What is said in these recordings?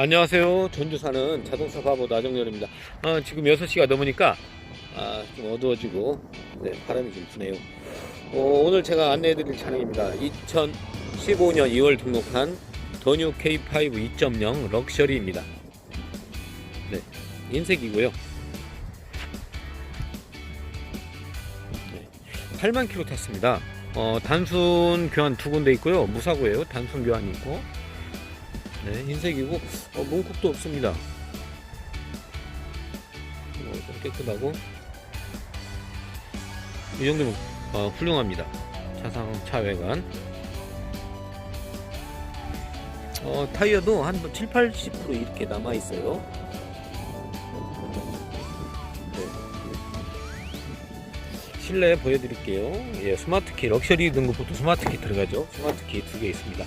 안녕하세요. 전주 사는 자동차 바보 나정렬입니다. 어, 지금 6시가 넘으니까 아, 좀 어두워지고 네, 바람이 좀 부네요. 어, 오늘 제가 안내해드릴 차량입니다. 2015년 2월 등록한 더뉴 K5 2.0 럭셔리입니다. 네, 흰색이고요. 네, 8만 킬로 탔습니다. 어, 단순 교환 두 군데 있고요. 무사고예요. 단순 교환이 있고 네, 흰색이고 어, 문콕도 없습니다. 어, 좀 깨끗하고 이 정도면 어, 훌륭합니다. 차상 차외관. 어, 타이어도 한 7, 80% 이렇게 남아 있어요. 네. 실내 보여드릴게요. 예, 스마트키 럭셔리 등급부터 스마트키 들어가죠. 스마트키 두 개 있습니다.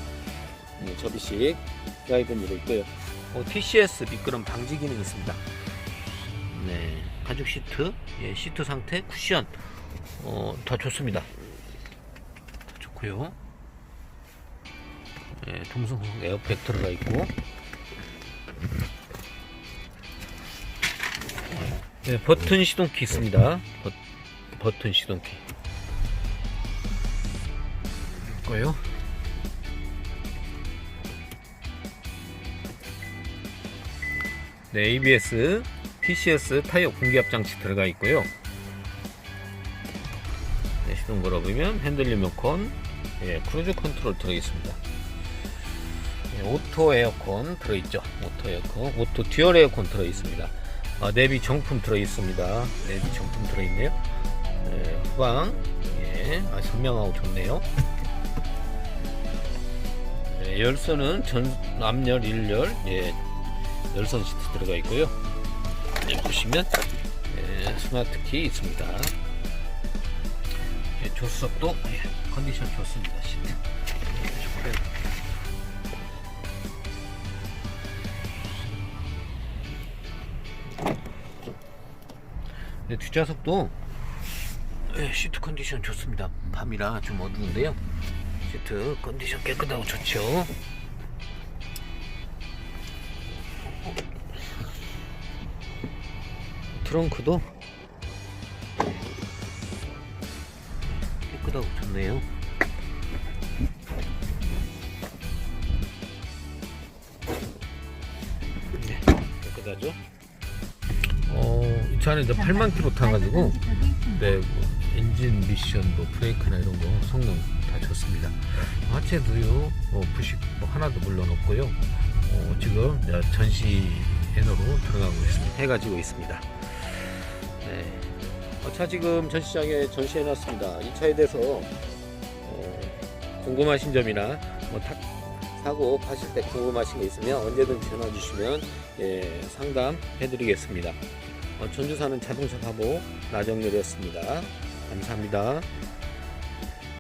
네, 접이식 드라이브미러 있고요. 어, TCS 미끄럼 방지 기능 있습니다. 네, 가죽 시트, 예, 시트 상태, 쿠션, 어, 다 좋습니다. 다 좋고요. 예, 동승 에어백 들어가 있고, 네, 버튼 시동키 있습니다. 버, 버튼 시동키. 있고요. 네, ABS, TCS 타이어 공기압 장치 들어가 있고요. 네, 시동 걸어보면 핸들 리모컨, 예, 크루즈 컨트롤 들어 있습니다. 예, 오토 에어컨 들어 있죠. 오토 에어컨, 오토 듀얼 에어컨 들어 있습니다. 아, 내비 정품 들어 있습니다. 내비 정품 들어 있네요. 예, 후방, 예, 아, 선명하고 좋네요. 예, 열선은 전 앞열, 일열, 예, 열선 시트 들어가 있고요. 네, 보시면 예, 스마트 키 있습니다. 예, 조수석도 예, 컨디션 좋습니다. 시트. 네, 뒷좌석도 예, 시트 컨디션 좋습니다. 밤이라 좀 어두운데요. 시트 컨디션 깨끗하고 좋죠. 트렁크도 깨끗하고 좋네요. 네, 깨끗하죠? 어, 이 차는 이제 8만 킬로 타가지고, 네, 뭐, 엔진 미션, 뭐, 브레이크나 이런 거 성능 다 좋습니다. 하체 누유, 뭐, 부식, 뭐, 하나도 물론 없고요. 어, 지금 이제 전시 해너로 들어가고 있습니다. 해가 지고 있습니다. 네. 어, 차 지금 전시장에 전시해 놨습니다. 이 차에 대해서 어, 궁금하신 점이나 뭐 타, 사고 파실 때 궁금하신 게 있으면 언제든 전화 주시면 예, 상담해 드리겠습니다. 어, 전주 사는 자동차 바보 나정렬이었습니다. 감사합니다.